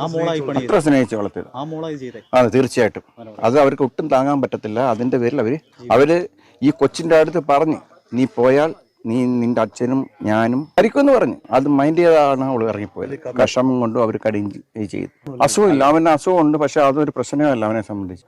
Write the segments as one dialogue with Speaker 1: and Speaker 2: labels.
Speaker 1: ആ മോളായി പണി
Speaker 2: അത്ര സ്നേഹിച്ച് വളർത്തിയത്
Speaker 1: ആ മോളായി ചെയ്തേ.
Speaker 2: അതെ തീർച്ചയായിട്ടും. അത് അവർക്ക് ഒട്ടും താങ്ങാൻ പറ്റത്തില്ല. അതിന്റെ പേരിൽ അവർ അവർ ഈ കൊച്ചിന്റെ അടുത്ത് പറഞ്ഞ് നീ പോയാൽ നീ നിന്റെ അച്ഛനും ഞാനും മരിക്കുമെന്ന് പറഞ്ഞു. അത് മൈൻഡ് ചെയ്താണ് അവൾ ഇറങ്ങിപ്പോയത്. വിഷമം കൊണ്ടും അവർ കടി ചെയ്തു. അസുഖമില്ല അവന് അസുഖമുണ്ട്. പക്ഷെ അതൊരു പ്രശ്നമല്ല അവനെ സംബന്ധിച്ച്.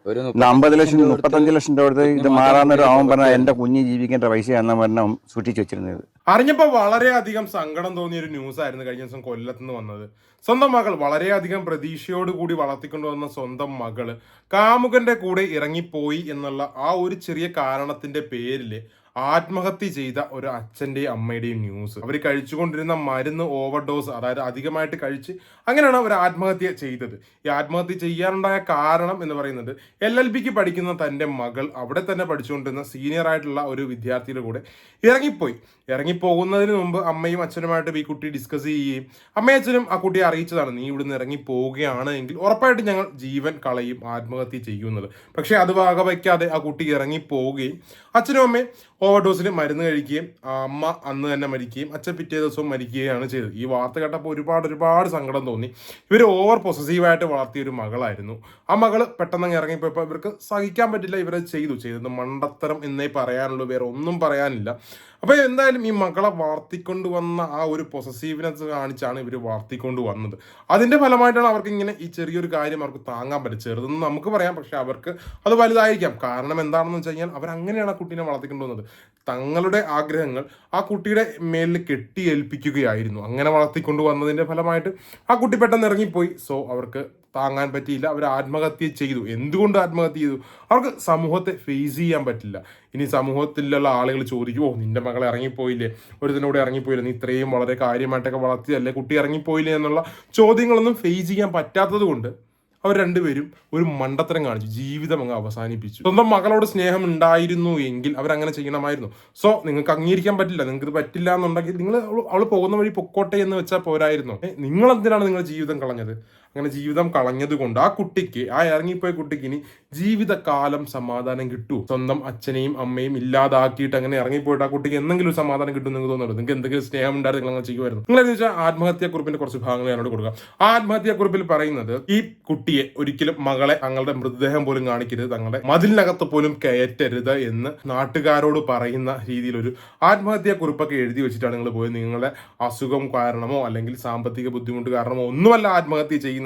Speaker 2: അമ്പത് ലക്ഷം മുപ്പത്തഞ്ച് ലക്ഷം രൂപ ഇത് മാറാന്നൊരു അവൻ പറഞ്ഞ എന്റെ കുഞ്ഞ് ജീവിക്കേണ്ട പൈസയാണെന്ന് പറഞ്ഞ സൂക്ഷിച്ചു വെച്ചിരുന്നത്.
Speaker 3: അറിഞ്ഞപ്പോൾ വളരെയധികം സങ്കടം തോന്നിയ ഒരു ന്യൂസ് ആയിരുന്നു കഴിഞ്ഞ ദിവസം കൊല്ലത്ത് നിന്ന് വന്നത്. സ്വന്തം മകൾ വളരെയധികം പ്രതീക്ഷയോടുകൂടി വളർത്തിക്കൊണ്ടുവന്ന സ്വന്തം മകൾ കാമുകന്റെ കൂടെ ഇറങ്ങിപ്പോയി എന്നുള്ള ആ ഒരു ചെറിയ കാരണത്തിന്റെ പേരിൽ ആത്മഹത്യ ചെയ്ത ഒരു അച്ഛന്റെയും അമ്മയുടെയും ന്യൂസ് അവർ കഴിച്ചുകൊണ്ടിരുന്ന മരുന്ന് ഓവർഡോസ് അതായത് അധികമായിട്ട് കഴിച്ച് അങ്ങനെയാണ് അവർ ആത്മഹത്യ ചെയ്തത്. ഈ ആത്മഹത്യ ചെയ്യാനുണ്ടായ കാരണം എന്ന് പറയുന്നത് എൽ എൽ ബിക്ക് പഠിക്കുന്ന തന്റെ മകൾ അവിടെ തന്നെ പഠിച്ചുകൊണ്ടിരുന്ന സീനിയർ ആയിട്ടുള്ള ഒരു വിദ്യാർത്ഥിയുടെ കൂടെ ഇറങ്ങിപ്പോയി. ഇറങ്ങിപ്പോകുന്നതിന് മുമ്പ് അമ്മയും അച്ഛനുമായിട്ട് ഈ കുട്ടി ഡിസ്കസ് ചെയ്യുകയും അമ്മയും അച്ഛനും ആ കുട്ടിയെ അറിയിച്ചതാണ് നീ ഇവിടുന്ന് ഇറങ്ങി പോവുകയാണ് എങ്കിൽ ഉറപ്പായിട്ടും ഞങ്ങൾ ജീവൻ കളയും ആത്മഹത്യ ചെയ്യുന്നത്. പക്ഷേ അത് വകവയ്ക്കാതെ ആ കുട്ടി ഇറങ്ങി പോവുകയും അച്ഛനും അമ്മയും ഓവർഡോസിൽ മരുന്ന് കഴിക്കുകയും അമ്മ അന്ന് തന്നെ മരിക്കുകയും അച്ഛൻ പിറ്റേ ദിവസവും മരിക്കുകയാണ് ചെയ്തത്. ഈ വാർത്ത കേട്ടപ്പോൾ ഒരുപാട് ഒരുപാട് സങ്കടം തോന്നി. ഇവർ ഓവർ പൊസസീവായിട്ട് വളർത്തിയ ഒരു മകളായിരുന്നു. ആ മകൾ പെട്ടെന്ന് ഇറങ്ങിപ്പോയപ്പോൾ ഇവർക്ക് സഹിക്കാൻ പറ്റില്ല ഇവരെ ചെയ്തു. ചെയ്തത് മണ്ടത്തരം എന്നേ പറയാനുള്ളൂ. വേറെ ഒന്നും പറയാനില്ല. അപ്പോൾ എന്തായാലും ഈ മകളെ വാർത്തിക്കൊണ്ട് വന്ന ആ ഒരു പൊസസീവ്നെസ് കാണിച്ചാണ് ഇവർ വാർത്തിക്കൊണ്ട് വന്നത്. അതിന്റെ ഫലമായിട്ടാണ് അവർക്ക് ഇങ്ങനെ ഈ ചെറിയൊരു കാര്യം അവർക്ക് താങ്ങാൻ പറ്റും ചെറുതെന്ന് നമുക്ക് പറയാം പക്ഷെ അവർക്ക് അത് വലുതായിരിക്കാം. കാരണം എന്താണെന്ന് വെച്ച് കഴിഞ്ഞാൽ അവരങ്ങനെയാണ് ആ കുട്ടീനെ വളർത്തിക്കൊണ്ട് വന്നത്. തങ്ങളുടെ ആഗ്രഹങ്ങൾ ആ കുട്ടിയുടെ മേലിൽ കെട്ടിയേൽപ്പിക്കുകയായിരുന്നു. അങ്ങനെ വളർത്തിക്കൊണ്ട് വന്നതിന്റെ ഫലമായിട്ട് ആ കുട്ടി പെട്ടെന്ന് ഇറങ്ങിപ്പോയി. സോ അവർക്ക് താങ്ങാൻ പറ്റിയില്ല. അവർ ആത്മഹത്യ ചെയ്തു. എന്തുകൊണ്ട് ആത്മഹത്യ ചെയ്തു? അവർക്ക് സമൂഹത്തെ ഫേസ് ചെയ്യാൻ പറ്റില്ല. ഇനി സമൂഹത്തിലുള്ള ആളുകൾ ചോദിക്കും ഓ നിന്റെ മകൾ ഇറങ്ങിപ്പോയില്ലേ? ഒരുത്തിനൂടെ ഇറങ്ങിപ്പോയില്ല? നീ ഇത്രയും വളരെ കാര്യമായിട്ടൊക്കെ വളർത്തിയല്ലേ കുട്ടി ഇറങ്ങിപ്പോയില്ലേ? എന്നുള്ള ചോദ്യങ്ങളൊന്നും ഫേസ് ചെയ്യാൻ പറ്റാത്തത് കൊണ്ട് അവർ രണ്ടുപേരും ഒരു മണ്ടത്തരം കാണിച്ചു. ജീവിതം അങ്ങ് അവസാനിപ്പിച്ചു. സ്വന്തം മകളോട് സ്നേഹം ഉണ്ടായിരുന്നു എങ്കിൽ അവരങ്ങനെ ചെയ്യണമായിരുന്നു. സോ നിങ്ങൾക്ക് അംഗീകരിക്കാൻ പറ്റില്ല. നിങ്ങൾക്ക് ഇത് പറ്റില്ല എന്നുണ്ടെങ്കിൽ നിങ്ങൾ അവൾ പോകുന്ന വഴി പൊക്കോട്ടെ എന്ന് വെച്ചാൽ പോരായിരുന്നു. നിങ്ങൾ എന്തിനാണ് നിങ്ങളുടെ ജീവിതം കളഞ്ഞത്? അങ്ങനെ ജീവിതം കളഞ്ഞതുകൊണ്ട് ആ കുട്ടിക്ക് ആ ഇറങ്ങിപ്പോയ കുട്ടിക്ക് ഇനി ജീവിതകാലം സമാധാനം കിട്ടൂ. സ്വന്തം അച്ഛനെയും അമ്മയും ഇല്ലാതാക്കിയിട്ട് അങ്ങനെ ഇറങ്ങിപ്പോയിട്ട് ആ കുട്ടിക്ക് എന്തെങ്കിലും സമാധാനം കിട്ടും നിങ്ങൾക്ക് തോന്നുന്നുണ്ട്? നിങ്ങൾക്ക് എന്തെങ്കിലും സ്നേഹം ഉണ്ടായിരുന്നു നിങ്ങൾ അങ്ങനെ ചെയ്യുമായിരുന്നു? നിങ്ങൾ എന്ന് വെച്ചാൽ ആത്മഹത്യാക്കുറിപ്പിന്റെ കുറച്ച് ഭാഗങ്ങൾ ഞാനോട് കൊടുക്കുക ആത്മഹത്യാക്കുറിപ്പിൽ പറയുന്നത് ഈ കുട്ടിയെ ഒരിക്കലും മകളെ തങ്ങളുടെ മൃതദേഹം പോലും കാണിക്കരുത് തങ്ങളുടെ മതിലിനകത്ത് പോലും കയറ്റരുത് എന്ന് നാട്ടുകാരോട് പറയുന്ന രീതിയിലൊരു ആത്മഹത്യാ കുറിപ്പൊക്കെ എഴുതി വെച്ചിട്ടാണ് നിങ്ങൾ പോയത്. നിങ്ങളുടെ അസുഖം കാരണമോ അല്ലെങ്കിൽ സാമ്പത്തിക ബുദ്ധിമുട്ട് കാരണമോ ഒന്നുമല്ല ആത്മഹത്യ ചെയ്യുന്നത്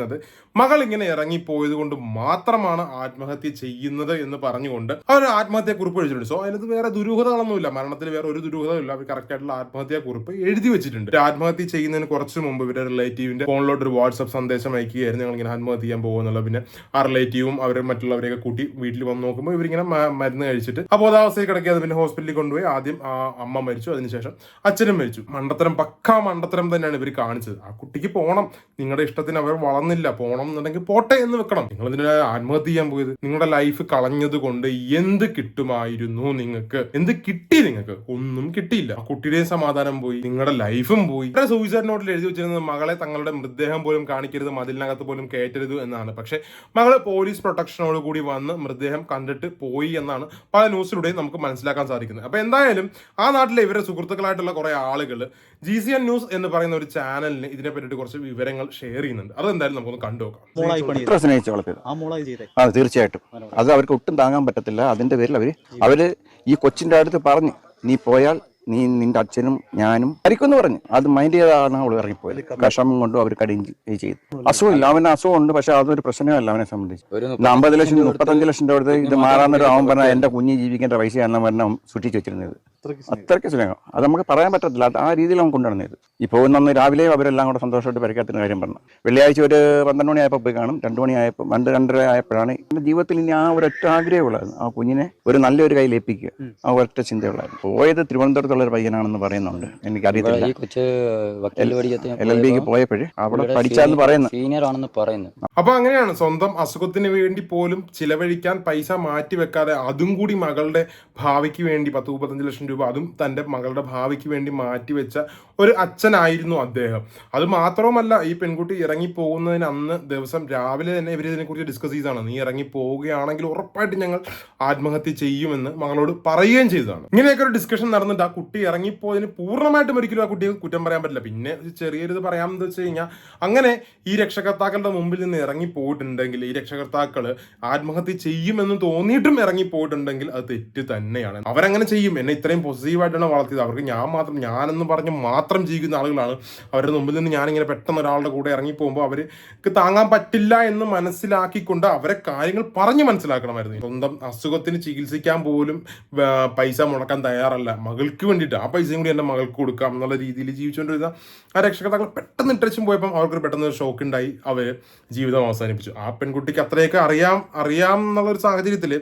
Speaker 3: മകൾ ഇങ്ങനെ ഇറങ്ങിപ്പോയത് കൊണ്ട് മാത്രമാണ് ആത്മഹത്യ ചെയ്യുന്നത് എന്ന് പറഞ്ഞുകൊണ്ട് അവർ ആത്മഹത്യാ കുറിപ്പ് എഴുതിയിട്ടുണ്ട്. സോ അതിനകത്ത് വേറെ ദുരൂഹതകളൊന്നുമില്ല. മരണത്തിൽ വേറെ ഒരു ദുരൂഹതയില്ല. അവർ കറക്റ്റ് ആയിട്ടുള്ള ആത്മഹത്യാ കുറിപ്പ് എഴുതി വെച്ചിട്ടുണ്ട്. ആത്മഹത്യ ചെയ്യുന്നതിന് കുറച്ച് മുമ്പ് ഇവരുടെ റിലേറ്റീവിന്റെ ഫോണിലോട്ട് ഒരു വാട്സ്ആപ്പ് സന്ദേശം അയക്കുകയായിരുന്നു. ഞങ്ങൾ ഇങ്ങനെ ആത്മഹത്യ ചെയ്യാൻ പോകുന്നുള്ളത് പിന്നെ ആ റിലേറ്റീവും അവർ മറ്റുള്ളവരെയൊക്കെ കൂട്ടി വീട്ടിൽ വന്ന് നോക്കുമ്പോൾ ഇവരിങ്ങനെ മരുന്ന് കഴിച്ചിട്ട് അപ്പോൾ ബോധാവസ്ഥയിൽ കിടക്കിയത് പിന്നെ ഹോസ്പിറ്റലിൽ കൊണ്ടുപോയി ആദ്യം അമ്മ മരിച്ചു. അതിനുശേഷം അച്ഛനും മരിച്ചു. മണ്ടത്തരം പക്കാ മണ്ടത്തരം തന്നെയാണ് ഇവർ കാണിച്ചത്. ആ കുട്ടിക്ക് പോകണം നിങ്ങളുടെ ഇഷ്ടത്തിന് അവർ വളർന്നില്ല പോകണം എന്നുണ്ടെങ്കിൽ പോട്ടെ എന്ന് വെക്കണം. നിങ്ങൾ ഇതിന് ആത്മഹത്യ ചെയ്യാൻ പോയത്? നിങ്ങളുടെ ലൈഫ് കളഞ്ഞത് കൊണ്ട് എന്ത് കിട്ടുമായിരുന്നു നിങ്ങൾക്ക്? എന്ത് കിട്ടി നിങ്ങൾക്ക്? ഒന്നും കിട്ടിയില്ല. ആ കുട്ടിയുടെയും സമാധാനം പോയി നിങ്ങളുടെ ലൈഫും പോയി. സൂയിസൈഡ് നോട്ടിൽ എഴുതി വെച്ചിരുന്നത് മകളെ തങ്ങളുടെ മൃതദേഹം പോലും കാണിക്കരുത് മതിലിനകത്ത് പോലും കയറ്റരുത് എന്നാണ്. പക്ഷെ മകൾ പോലീസ് പ്രൊട്ടക്ഷനോട് കൂടി വന്ന് മൃതദേഹം കണ്ടിട്ട് പോയി എന്നാണ് പല ന്യൂസിലൂടെയും നമുക്ക് മനസ്സിലാക്കാൻ സാധിക്കുന്നത്. അപ്പൊ എന്തായാലും ആ നാട്ടിലെ ഇവരുടെ സുഹൃത്തുക്കളായിട്ടുള്ള കുറെ ആളുകൾ ജി സി എൻ ന്യൂസ് എന്ന് പറയുന്ന ഒരു ചാനലിന് ഇതിനെ പറ്റിയിട്ട് കുറച്ച് വിവരങ്ങൾ ഷെയർ ചെയ്യുന്നുണ്ട്. അത് എന്തായാലും നമുക്കൊന്ന് കണ്ടുനോക്കാം.
Speaker 2: സ്നേഹിച്ച് വളർത്തിയത്
Speaker 1: ആ
Speaker 2: തീർച്ചയായിട്ടും. അത് അവർക്ക് ഒട്ടും താങ്ങാൻ പറ്റത്തില്ല. അതിന്റെ പേരിൽ അവർ അവർ ഈ കൊച്ചിന്റെ അടുത്ത് പറഞ്ഞു നീ പോയാൽ നീ നിന്റെ അച്ഛനും ഞാനും മരിക്കുമെന്ന് പറഞ്ഞു. അത് മൈൻഡ് ചെയ്താണ് അവൾ ഇറങ്ങിപ്പോയത്. വിഷമം കൊണ്ടും അവർ കടിയും ചെയ്തു. അസുഖമില്ല. അവന് അസുഖമുണ്ട്. പക്ഷെ അതൊരു പ്രശ്നമല്ല അവനെ സംബന്ധിച്ച്. അമ്പത് ലക്ഷം മുപ്പത്തഞ്ച് ലക്ഷം രൂപ ഇത് മാറാന്നൊരു അവൻ പറഞ്ഞ എന്റെ കുഞ്ഞ് ജീവിക്കേണ്ട പൈസയാണെന്ന് പറഞ്ഞ അവൻ സൂക്ഷിച്ചു വെച്ചിരുന്നത്. അത്രയ്ക്ക് സ്നേഹം. അത് നമുക്ക് പറയാൻ പറ്റത്തില്ല. ആ രീതിയിൽ അവൻ കൊണ്ടുവന്നത്. ഈ പോകുന്ന അന്ന് രാവിലെ അവരെല്ലാം കൂടെ സന്തോഷമായിട്ട് പരിക്കാത്തിന് കാര്യം പറഞ്ഞു. വെള്ളിയാഴ്ച ഒരു പന്ത്രണ്ട് മണിയായപ്പോൾ പോയി കാണും. രണ്ട് മണിയായപ്പോൾ രണ്ട് രണ്ടര ആയപ്പോഴാണ് എന്റെ ജീവിതത്തിൽ ഇനി ആ ഒരൊറ്റ ആഗ്രഹമുള്ളായിരുന്നു ആ കുഞ്ഞിനെ ഒരു നല്ലൊരു കയ്യിൽ ഏൽപ്പിക്കുക. ആ ഒരൊറ്റ ചിന്തയുള്ളായിരുന്നു. പോയത് തിരുവനന്തപുരത്തുള്ള ഒരു പയ്യനാണെന്ന് പറയുന്നുണ്ട്.
Speaker 4: എനിക്ക്
Speaker 2: എനിക്കറിയത്തില്ല എൽ എൽ ബിക്ക് പോയപ്പോഴേ അവിടെ പഠിച്ചാന്ന് പറയുന്നു.
Speaker 4: സീനിയർ ആണെന്ന് പറയുന്നു.
Speaker 3: അപ്പൊ അങ്ങനെയാണ് സ്വന്തം അസുഖത്തിന് വേണ്ടി പോലും ചിലവഴിക്കാൻ പൈസ മാറ്റി വെക്കാതെ അതും കൂടി മകളുടെ ഭാവിക്ക് വേണ്ടി പത്ത് മുപ്പത്തഞ്ച് ലക്ഷം രൂപ അതും തന്റെ മകളുടെ ഭാവിക്ക് വേണ്ടി മാറ്റി വെച്ച ഒരു അച്ഛനായിരുന്നു അദ്ദേഹം. അത് മാത്രവുമല്ല ഈ പെൺകുട്ടി ഇറങ്ങി പോകുന്നതിന് അന്ന് ദിവസം രാവിലെ തന്നെ ഇവർ ഇതിനെക്കുറിച്ച് ഡിസ്കസ് ചെയ്താണ് നീ ഇറങ്ങി പോവുകയാണെങ്കിൽ ഉറപ്പായിട്ട് ഞങ്ങൾ ആത്മഹത്യ ചെയ്യുമെന്ന് മകളോട് പറയുകയും ചെയ്തതാണ്. ഇങ്ങനെയൊക്കെ ഒരു ഡിസ്കഷൻ നടന്നിട്ട് ആ കുട്ടി ഇറങ്ങിപ്പോയതിന് പൂർണമായിട്ടും ഒരിക്കലും ആ കുട്ടിയെ കുറ്റം പറയാൻ പറ്റില്ല. പിന്നെ ചെറിയൊരു പറയാമെന്ന് വെച്ച് കഴിഞ്ഞാൽ അങ്ങനെ ഈ രക്ഷകർത്താക്കളുടെ മുമ്പിൽ നിന്ന് ഇറങ്ങി പോയിട്ടുണ്ടെങ്കിൽ ഈ രക്ഷകർത്താക്കൾ ആത്മഹത്യ ചെയ്യുമെന്ന് തോന്നിയിട്ടും ഇറങ്ങിപ്പോയിട്ടുണ്ടെങ്കിൽ അത് തെറ്റ് തന്നെയാണ്. അവരങ്ങനെ ചെയ്യും. എന്നെ ഇത്രയും പോസിറ്റീവായിട്ടാണ് വളർത്തിയത്. അവർക്ക് ഞാൻ മാത്രം ഞാനെന്ന് പറഞ്ഞ് മാത്രം ജീവിക്കുന്ന ആളുകളാണ്. അവരുടെ മുമ്പിൽ നിന്ന് ഞാനിങ്ങനെ പെട്ടെന്ന് ഒരാളുടെ കൂടെ ഇറങ്ങി പോകുമ്പോൾ അവർക്ക് താങ്ങാൻ പറ്റില്ല എന്ന് മനസ്സിലാക്കിക്കൊണ്ട് അവരെ കാര്യങ്ങൾ പറഞ്ഞു മനസ്സിലാക്കണമായിരുന്നു. സ്വന്തം അസുഖത്തിന് ചികിത്സിക്കാൻ പോലും പൈസ മുടക്കാൻ തയ്യാറല്ല. മകൾക്ക് വേണ്ടിയിട്ട് ആ പൈസയും കൂടി എന്റെ മകൾക്ക് കൊടുക്കാം എന്നുള്ള രീതിയിൽ ജീവിച്ചുകൊണ്ടിരുന്ന ആ രക്ഷകർത്താക്കൾ പെട്ടെന്ന് ഇട്ടച്ചും പോയപ്പം അവർക്ക് പെട്ടെന്ന് ഒരു ഷോക്ക് ഉണ്ടായി. അവർ ജീവിതം അവസാനിപ്പിച്ചു. ആ പെൺകുട്ടിക്ക് അത്രയൊക്കെ അറിയാം അറിയാം എന്നുള്ളൊരു സാഹചര്യത്തിൽ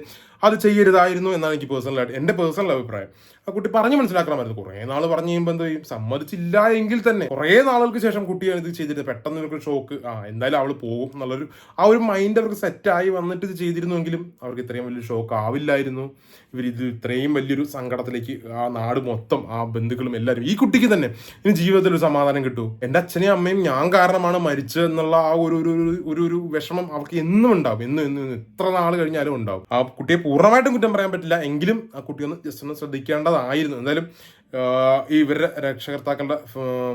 Speaker 3: അത് ചെയ്യരുതായിരുന്നു എന്നാണ് എനിക്ക് പേഴ്സണലായിട്ട് എന്റെ പേഴ്സണൽ അഭിപ്രായം. ആ കുട്ടി പറഞ്ഞു മനസ്സിലാക്കണമായിരുന്നു. കുറേ നാൾ പറഞ്ഞു കഴിയുമ്പോൾ എന്ത് ചെയ്യും? സമ്മതിച്ചില്ല എങ്കിൽ തന്നെ കുറേ നാളുകൾക്ക് ശേഷം കുട്ടി ഇത് ചെയ്തിട്ട് പെട്ടെന്ന് ഇവർക്ക് ഷോക്ക് ആ എന്തായാലും അവൾ പോകും എന്നുള്ളൊരു ആ ഒരു മൈൻഡ് അവർക്ക് സെറ്റായി വന്നിട്ട് ഇത് ചെയ്തിരുന്നുവെങ്കിലും അവർക്ക് ഇത്രയും വലിയ ഷോക്ക് ആവില്ലായിരുന്നു. ഇവർ ഇത് ഇത്രയും വലിയൊരു സങ്കടത്തിലേക്ക് ആ നാട് മൊത്തം ആ ബന്ധുക്കളും എല്ലാവരും ഈ കുട്ടിക്ക് തന്നെ ഇനി ജീവിതത്തിൽ ഒരു സമാധാനം കിട്ടൂ. എന്റെ അച്ഛനെയും അമ്മയും ഞാൻ കാരണമാണ് മരിച്ചത് എന്നുള്ള ആ ഒരു ഒരു ഒരു- വിഷമം അവർക്ക് എന്നും ഉണ്ടാവും. എന്നും എന്നും എത്ര നാൾ കഴിഞ്ഞാലും ഉണ്ടാവും. ആ കുട്ടിയെ പൂർണമായിട്ടും കുറ്റം പറയാൻ പറ്റില്ല. എങ്കിലും ആ കുട്ടി ഒന്ന് ജസ്റ്റ് ഒന്ന് ശ്രദ്ധിക്കേണ്ടതായിരുന്നു എന്തായാലും ഈ ഇവരുടെ രക്ഷകർത്താക്കളുടെ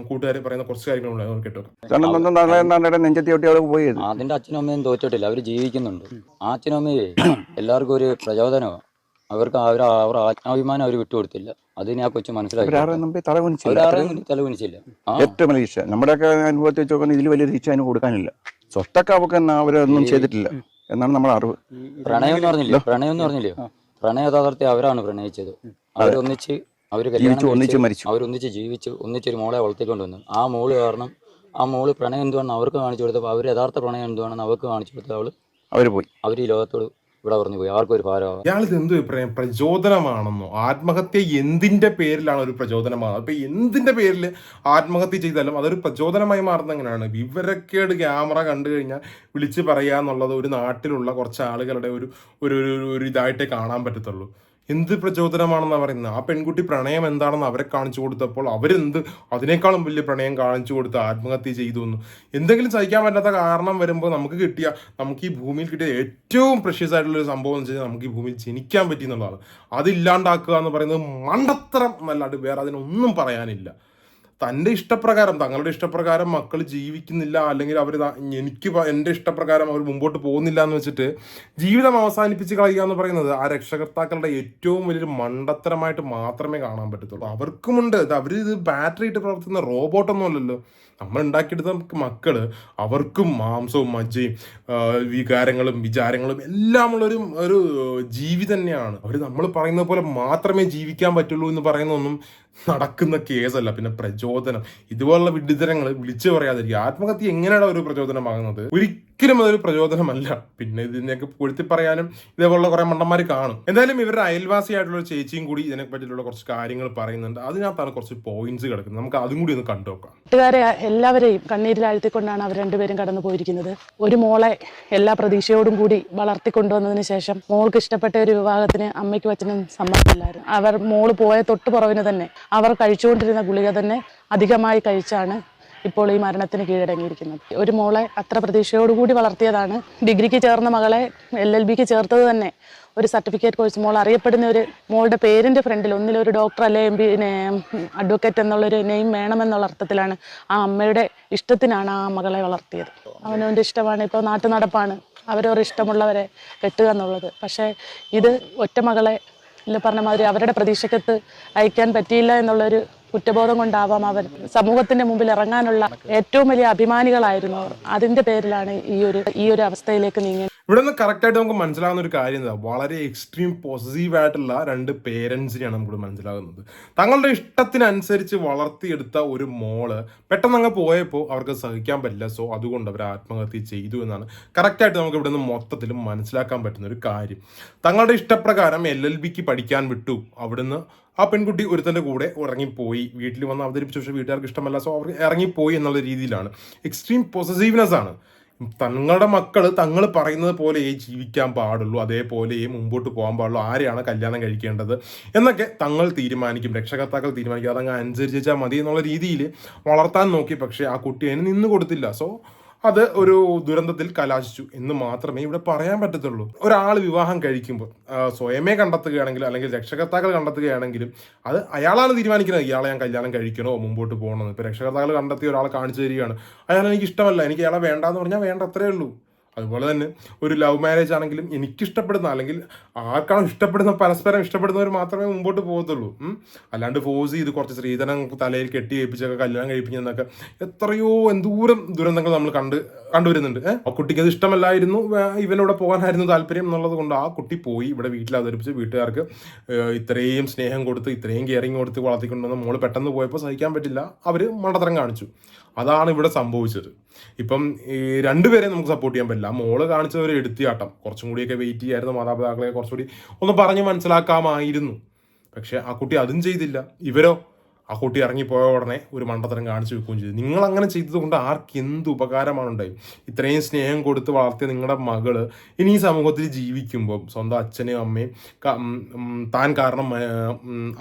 Speaker 3: കൂട്ടുകാർ പറയുന്ന കുറച്ച് കാര്യങ്ങളുണ്ട് കേട്ടോ
Speaker 4: അതിന്റെ അച്ഛനും അമ്മയും തോറ്റിട്ടില്ല. അവർ ജീവിക്കുന്നുണ്ട്. ആ അച്ഛനും അമ്മയെ എല്ലാവർക്കും ഒരു പ്രചോദനമാണ് അവർക്ക് അവർ അവർ ആത്മാഭിമാനം അവർ വിട്ടുകൊടുത്തില്ല. അതിന് ആ കൊച്ചു മനസ്സിലാക്കി. തലകുനിച്ചില്ല
Speaker 2: ഏറ്റവും വലിയ ശിക്ഷ നമ്മുടെയൊക്കെ അനുഭവത്തിൽ വെച്ച് നോക്കുന്ന ഇതിൽ വലിയ ശിക്ഷ അതിന് കൊടുക്കാനില്ല. സ്വത്തൊക്കെ അവർക്ക് അവരൊന്നും ചെയ്തിട്ടില്ല. എന്നാണ് നമ്മുടെ അറിവ്
Speaker 4: പ്രണയം എന്ന് പറഞ്ഞില്ലേ? പ്രണയം എന്ന് പറഞ്ഞില്ലേ? പ്രണയ യഥാർത്ഥത്തെ അവരാണ് പ്രണയിച്ചത്. അവരൊന്നിച്ച്
Speaker 2: ജീവിച്ചു ഒന്നിച്ച് മരിച്ചു.
Speaker 4: അവരൊന്നിച്ച് ജീവിച്ച് ഒന്നിച്ചൊരു മോളെ വളർത്തിക്കൊണ്ട് വന്നു ആ മോൾ കാരണം ആ മോൾ പ്രണയം എന്തുവാണെന്ന് അവർക്ക് കാണിച്ചു കൊടുത്തപ്പോൾ അവർ യഥാർത്ഥ പ്രണയം എന്തുവാണെന്ന് അവർക്ക് കാണിച്ചു കൊടുത്ത അവൾ
Speaker 2: അവർ പോയി.
Speaker 4: അവർ ഈ ലോകത്തോട് ഇവിടെ പറഞ്ഞു പോയി. ആർക്കും ഒരു ഭാരമാവാം
Speaker 3: ഇയാളിത് എന്ത് അഭിപ്രായം പ്രചോദനമാണെന്നോ? ആത്മഹത്യ എന്തിന്റെ പേരിലാണ് ഒരു പ്രചോദനമാണ് അപ്പൊ എന്തിന്റെ പേരിൽ ആത്മഹത്യ ചെയ്താലും അതൊരു പ്രചോദനമായി മാറുന്ന എങ്ങനെയാണ്? വിവരക്കേട് ക്യാമറ കണ്ടു കഴിഞ്ഞാൽ വിളിച്ച് പറയുക എന്നുള്ളത് ഒരു നാട്ടിലുള്ള കുറച്ച് ആളുകളുടെ ഒരു ഒരു ഒരു- ഒരു ഇതായിട്ടേ കാണാൻ പറ്റത്തുള്ളൂ. എന്ത് പ്രചോദനമാണെന്നാണ് പറയുന്നത്? ആ പെൺകുട്ടി പ്രണയം എന്താണെന്ന് അവരെ കാണിച്ചു കൊടുത്തപ്പോൾ അവരെന്ത് അതിനേക്കാളും വലിയ പ്രണയം കാണിച്ചു കൊടുത്ത് ആത്മഹത്യ ചെയ്തു എന്ന്. എന്തെങ്കിലും സഹിക്കാൻ പറ്റാത്ത കാരണം വരുമ്പോൾ നമുക്ക് കിട്ടിയ നമുക്ക് ഈ ഭൂമിയിൽ കിട്ടിയ ഏറ്റവും പ്രഷ്യസ് ആയിട്ടുള്ള ഒരു സംഭവം എന്ന് വെച്ചാൽ നമുക്ക് ഈ ഭൂമിയിൽ ജനിക്കാൻ പറ്റി എന്നുള്ളതാണ്. അതില്ലാണ്ടാക്കുക എന്ന് പറയുന്നത് മണ്ടത്തരം എന്നല്ലാണ്ട് വേറെ അതിനൊന്നും പറയാനില്ല. തന്റെ ഇഷ്ടപ്രകാരം തങ്ങളുടെ ഇഷ്ടപ്രകാരം മക്കൾ ജീവിക്കുന്നില്ല അല്ലെങ്കിൽ അവർ എനിക്ക് എന്റെ ഇഷ്ടപ്രകാരം അവർ മുമ്പോട്ട് പോകുന്നില്ല എന്ന് വെച്ചിട്ട് ജീവിതം അവസാനിപ്പിച്ച് കളയുക എന്ന് പറയുന്നത് ആ രക്ഷകർത്താക്കളുടെ ഏറ്റവും വലിയൊരു മണ്ടത്തരമായിട്ട് മാത്രമേ കാണാൻ പറ്റത്തുള്ളൂ. അവർക്കുമുണ്ട്. അവർ ഇത് ബാറ്ററി ഇട്ട് പ്രവർത്തിക്കുന്ന റോബോട്ടൊന്നും അല്ലല്ലോ നമ്മൾ ഉണ്ടാക്കിയെടുത്ത നമുക്ക് മക്കൾ അവർക്കും മാംസവും മജ്ജയും വികാരങ്ങളും വിചാരങ്ങളും എല്ലാം ഉള്ളൊരു ഒരു ജീവി തന്നെയാണ്. അവർ നമ്മൾ പറയുന്ന പോലെ മാത്രമേ ജീവിക്കാൻ പറ്റുള്ളൂ എന്ന് പറയുന്നൊന്നും നടക്കുന്ന കേസല്ല പിന്നെ പ്രചോദനം. ഇതുപോലുള്ള വിഡിതരങ്ങൾ വിളിച്ചു പറയാതിരിക്കുക. ആത്മഹത്യ എങ്ങനെയാണ് ഒരു പ്രചോദനമാകുന്നത്? ഒരിക്കലും അതൊരു പ്രചോദനമല്ല. പിന്നെ ഇതിനെയൊക്കെ പൊഴുത്തി പറയാനും ഇതേപോലുള്ള കുറെ മണ്ടന്മാർ കാണും. എന്തായാലും ഇവരുടെ അയൽവാസിയായിട്ടുള്ള ചേച്ചിയും കൂടി ഇതിനെ പറ്റിയിട്ടുള്ള കുറച്ച് കാര്യങ്ങൾ പറയുന്നുണ്ട്. അതിനകത്താണ് കുറച്ച് പോയിന്റ്സ് കിടക്കുന്നത്. നമുക്ക് അതും കൂടി ഒന്ന് കണ്ടു
Speaker 1: കൂട്ടുകാരെ എല്ലാവരെയും കണ്ണീരിലാഴ്ത്തിക്കൊണ്ടാണ് അവർ രണ്ടുപേരും കടന്നു പോയിരിക്കുന്നത്. ഒരു മോളെ എല്ലാ പ്രതീക്ഷയോടും കൂടി വളർത്തിക്കൊണ്ടുവന്നതിന് ശേഷം മോൾക്ക് ഇഷ്ടപ്പെട്ട ഒരു വിവാഹത്തിന് അമ്മയ്ക്ക് വച്ചനും സമ്മതമില്ലായിരുന്നു അവർ മോൾ പോയ തൊട്ട് പുറവിന് തന്നെ അവർ കഴിച്ചുകൊണ്ടിരുന്ന ഗുളിക തന്നെ അധികമായി കഴിച്ചാണ് ഇപ്പോൾ ഈ മരണത്തിന് കീഴടങ്ങിയിരിക്കുന്നത്. ഒരു മോളെ അത്ര പ്രതീക്ഷയോടുകൂടി വളർത്തിയതാണ്. ഡിഗ്രിക്ക് ചേർന്ന മകളെ എൽ എൽ ബിക്ക് ചേർത്തത് തന്നെ ഒരു സർട്ടിഫിക്കറ്റ് കോഴ്സ്. മോൾ അറിയപ്പെടുന്ന ഒരു മോളുടെ പേരിന്റെ ഫ്രണ്ടിൽ ഒന്നിലൊരു ഡോക്ടർ അല്ലെ എം പിന്നെ അഡ്വക്കേറ്റ് എന്നുള്ളൊരു നെയിം വേണമെന്നുള്ള അർത്ഥത്തിലാണ് ആ അമ്മയുടെ ഇഷ്ടത്തിനാണ് ആ മകളെ വളർത്തിയത്. അവനവന്റെ ഇഷ്ടമാണ്. ഇപ്പോൾ നാട്ടു നടപ്പാണ് അവരവർ ഇഷ്ടമുള്ളവരെ കെട്ടുക എന്നുള്ളത്. പക്ഷേ ഇത് ഒറ്റ മകളെ ഇല്ല പറഞ്ഞ മാതിരി അവരുടെ പ്രതീക്ഷക്കത്ത് അയക്കാൻ പറ്റിയില്ല എന്നുള്ളൊരു കുറ്റബോധം കൊണ്ടാവാം അവർ. സമൂഹത്തിന്റെ മുമ്പിൽ ഇറങ്ങാനുള്ള ഏറ്റവും വലിയ അഭിമാനികളായിരുന്നു അതിന്റെ പേരിലാണ് ഈ ഒരു ഈ ഒരു അവസ്ഥയിലേക്ക് നീങ്ങിയത്.
Speaker 3: ഇവിടെ നിന്ന് കറക്റ്റായിട്ട് നമുക്ക് മനസ്സിലാകുന്ന ഒരു കാര്യം എന്താ? വളരെ എക്സ്ട്രീം പോസിറ്റീവ് ആയിട്ടുള്ള രണ്ട് പേരൻസിനെയാണ് നമുക്ക് മനസ്സിലാകുന്നത് തങ്ങളുടെ ഇഷ്ടത്തിനനുസരിച്ച് വളർത്തിയെടുത്ത ഒരു മോൾ പെട്ടെന്ന് അങ്ങ് പോയപ്പോൾ അവർക്ക് സഹിക്കാൻ പറ്റില്ല. സോ അതുകൊണ്ട് അവർ ആത്മഹത്യ ചെയ്തു എന്നാണ് കറക്റ്റായിട്ട് നമുക്ക് ഇവിടെ നിന്ന് മൊത്തത്തിൽ മനസ്സിലാക്കാൻ പറ്റുന്ന ഒരു കാര്യം. തങ്ങളുടെ ഇഷ്ടപ്രകാരം എൽ എൽ ബിക്ക് പഠിക്കാൻ വിട്ടു. അവിടുന്ന് ആ പെൺകുട്ടി ഒരുത്തന്റെ കൂടെ ഇറങ്ങിപ്പോയി വീട്ടിൽ വന്ന് അവതരിപ്പിച്ച പക്ഷേ വീട്ടുകാർക്ക് ഇഷ്ടമല്ല. സോ അവർ ഇറങ്ങിപ്പോയി എന്നുള്ള രീതിയിലാണ്. എക്സ്ട്രീം പൊസസീവ്നെസ് ആണ്. തങ്ങളുടെ മക്കൾ തങ്ങൾ പറയുന്നത് പോലെയേ ജീവിക്കാൻ പാടുള്ളൂ അതേപോലെയേ മുമ്പോട്ട് പോകാൻ പാടുള്ളൂ ആരെയാണ് കല്യാണം കഴിക്കേണ്ടത് എന്നൊക്കെ തങ്ങൾ തീരുമാനിക്കും രക്ഷകർത്താക്കൾ തീരുമാനിക്കും. അതങ്ങ് അനുസരിച്ചാൽ മതി എന്നുള്ള രീതിയിൽ വളർത്താൻ നോക്കി പക്ഷേ ആ കുട്ടി അതിന് നിന്ന് കൊടുത്തില്ല. സോ അത് ഒരു ദുരന്തത്തിൽ കലാശിച്ചു എന്ന് മാത്രമേ ഇവിടെ പറയാൻ പറ്റത്തുള്ളൂ. ഒരാൾ വിവാഹം കഴിക്കുമ്പോൾ സ്വയമേ കണ്ടെത്തുകയാണെങ്കിൽ അല്ലെങ്കിൽ രക്ഷകർത്താക്കൾ കണ്ടെത്തുകയാണെങ്കിലും അത് അയാളാണ് തീരുമാനിക്കുന്നത്. ഇയാളെ ഞാൻ കല്യാണം കഴിക്കണോ മുമ്പോട്ട് പോകണമെന്ന് ഇപ്പോൾ രക്ഷകർത്താക്കൾ കണ്ടെത്തി ഒരാളെ കാണിച്ചു തരികയാണ്. അയാൾ എനിക്ക് ഇഷ്ടമല്ല. എനിക്ക് അയാളെ വേണ്ടാന്ന് പറഞ്ഞാൽ വേണ്ട അത്രേ ഉള്ളൂ. അതുപോലെ തന്നെ ഒരു ലവ് മാരേജ് ആണെങ്കിലും എനിക്കിഷ്ടപ്പെടുന്ന അല്ലെങ്കിൽ ആർക്കാണോ ഇഷ്ടപ്പെടുന്ന പരസ്പരം ഇഷ്ടപ്പെടുന്നവർ മാത്രമേ മുമ്പോട്ട് പോകത്തുള്ളൂ. അല്ലാണ്ട് ഫോഴ്സ് ചെയ്ത് കുറച്ച് സ്ത്രീധനം തലയിൽ കെട്ടി ഏൽപ്പിച്ചൊക്കെ കല്യാണം കഴിപ്പിക്കുന്നതൊക്കെ എത്രയോ എന്തൂരം ദുരന്തങ്ങൾ നമ്മൾ കണ്ട് കണ്ടുവരുന്നുണ്ട്. ആ കുട്ടിക്ക് അത് ഇഷ്ടമല്ലായിരുന്നു ഇവനോട് പോകാനായിരുന്നു താല്പര്യം എന്നുള്ളത് കൊണ്ട് ആ കുട്ടി പോയി ഇവിടെ വീട്ടിൽ അവതരിപ്പിച്ച് വീട്ടുകാർക്ക് ഇത്രയും സ്നേഹം കൊടുത്ത് ഇത്രയും കെയറിങ് കൊടുത്ത് വളർത്തിക്കൊണ്ടുവന്ന മോൾ പെട്ടെന്ന് പോയപ്പോൾ സഹിക്കാൻ പറ്റില്ല. അവർ മണ്ടത്തരം കാണിച്ചു. അതാണ് ഇവിടെ സംഭവിച്ചത്. ഇപ്പം ഈ രണ്ടുപേരെ നമുക്ക് സപ്പോർട്ട് ചെയ്യാൻ പറ്റില്ല. മോൾ കാണിച്ച ഒരു എടുത്തിയാട്ടം. കുറച്ചും കൂടിയൊക്കെ വെയിറ്റ് ചെയ്യായിരുന്നു മാതാപിതാക്കളെ കുറച്ചുകൂടി ഒന്ന് പറഞ്ഞ് മനസ്സിലാക്കാമായിരുന്നു. പക്ഷെ ആ കുട്ടി അതും ചെയ്തില്ല. ഇവരോ ആ കുട്ടി ഇറങ്ങിപ്പോയ ഉടനെ ഒരു മണ്ടത്തരം കാണിച്ചു വെക്കുകയും ചെയ്തു. നിങ്ങൾ അങ്ങനെ ചെയ്തതുകൊണ്ട് ആർക്ക് എന്ത് ഉപകാരമാണ് ഉണ്ടായി? ഇത്രയും സ്നേഹം കൊടുത്ത് വളർത്തിയ നിങ്ങളുടെ മകൾ ഇനി ഈ സമൂഹത്തിൽ ജീവിക്കുമ്പോൾ സ്വന്തം അച്ഛനെയും അമ്മയും താൻ കാരണം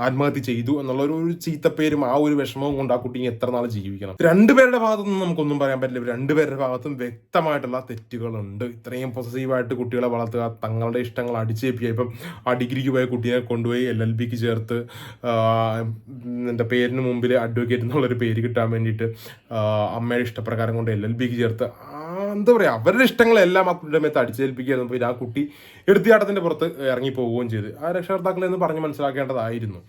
Speaker 3: ആത്മഹത്യ ചെയ്തു എന്നുള്ള ഒരു ചീത്തപ്പേരും ആ ഒരു വിഷമവും കൊണ്ട് ആ കുട്ടി എത്ര നാൾ ജീവിക്കണം? രണ്ടുപേരുടെ ഭാഗത്തുനിന്ന് നമുക്കൊന്നും പറയാൻ പറ്റില്ല. രണ്ടുപേരുടെ ഭാഗത്തും വ്യക്തമായിട്ടുള്ള തെറ്റുകളുണ്ട്. ഇത്രയും പൊസസീവായിട്ട് കുട്ടികളെ വളർത്തുക തങ്ങളുടെ ഇഷ്ടങ്ങൾ അടിച്ചേപ്പിക്കുക ഇപ്പം ആ ഡിഗ്രിക്ക് പോയ കുട്ടിയെ കൊണ്ടുപോയി എൽ എൽ ബിക്ക് ചേർത്ത് പേരിന് മുമ്പിൽ അഡ്വക്കേറ്റ് എന്നുള്ളൊരു പേര് കിട്ടാൻ വേണ്ടിയിട്ട് അമ്മയുടെ ഇഷ്ടപ്രകാരം കൊണ്ട് എൽ എൽ ബിക്ക് ചേർത്ത് എന്താ പറയുക അവരുടെ ഇഷ്ടങ്ങളെല്ലാം ആ കുട്ടിയുടെ മേത്ത് അടിച്ചേൽപ്പിക്കുകയായിരുന്നു. പിന്നെ ആ കുട്ടി എടുത്തിയാട്ടത്തിന്റെ പുറത്ത് ഇറങ്ങി പോവുകയും ചെയ്ത്. ആ രക്ഷകർത്താക്കളെ എന്ന് പറഞ്ഞ് മനസ്സിലാക്കേണ്ടതായിരുന്നു.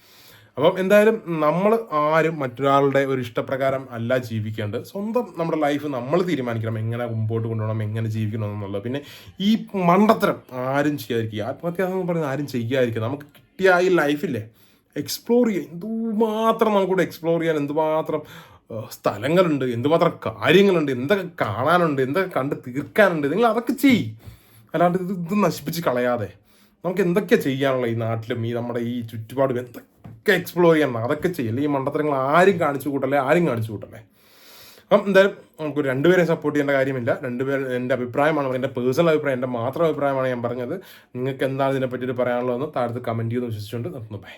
Speaker 3: അപ്പം എന്തായാലും നമ്മൾ ആരും മറ്റൊരാളുടെ ഒരു ഇഷ്ടപ്രകാരം അല്ല ജീവിക്കേണ്ടത്. സ്വന്തം നമ്മുടെ ലൈഫ് നമ്മൾ തീരുമാനിക്കണം. എങ്ങനെ മുമ്പോട്ട് കൊണ്ടുപോകണം എങ്ങനെ ജീവിക്കണം എന്നുള്ളത്. പിന്നെ ഈ മണ്ടത്തരം ആരും ചെയ്യാതിരിക്കുക. ആത്മഹത്യ എന്ന് പറയുന്നത് ആരും ചെയ്യാതിരിക്കുക. നമുക്ക് കിട്ടിയ ഈ ലൈഫില്ലേ എക്സ്പ്ലോർ ചെയ്യുക എന്തുമാത്രം നമുക്കിവിടെ എക്സ്പ്ലോർ ചെയ്യാൻ എന്തുമാത്രം സ്ഥലങ്ങളുണ്ട് എന്തുമാത്രം കാര്യങ്ങളുണ്ട് എന്തൊക്കെ കാണാനുണ്ട് എന്തൊക്കെ കണ്ട് തീർക്കാനുണ്ട് നിങ്ങൾ അതൊക്കെ ചെയ്യ്. അല്ലാണ്ട് ഇത് ഇത് നശിപ്പിച്ച് കളയാതെ. നമുക്ക് എന്തൊക്കെയാണ് ചെയ്യാനുള്ള ഈ നാട്ടിലും ഈ നമ്മുടെ ഈ ചുറ്റുപാടും എന്തൊക്കെ എക്സ്പ്ലോർ ചെയ്യണം അതൊക്കെ ചെയ്യല്ലേ ഈ മണ്ടത്തരങ്ങൾ ആരും കാണിച്ചു കൂട്ടല്ലേ ആരും കാണിച്ചു കൂട്ടല്ലേ. അപ്പം എന്തായാലും നമുക്ക് രണ്ടുപേരെ സപ്പോർട്ട് ചെയ്യേണ്ട കാര്യമില്ല. രണ്ടുപേരും എന്റെ അഭിപ്രായമാണ് എന്റെ പേഴ്സണൽ അഭിപ്രായം എന്റെ മാത്രം അഭിപ്രായമാണ് ഞാൻ പറഞ്ഞത്. നിങ്ങൾക്ക് എന്താണ് ഇതിനെ പറ്റിയിട്ട് പറയാനുള്ളതെന്ന് താഴത്ത് കമന്റ് ചെയ്യുമെന്ന് വിശ്വസിച്ചുകൊണ്ട് നിർത്തുന്നു. ബൈ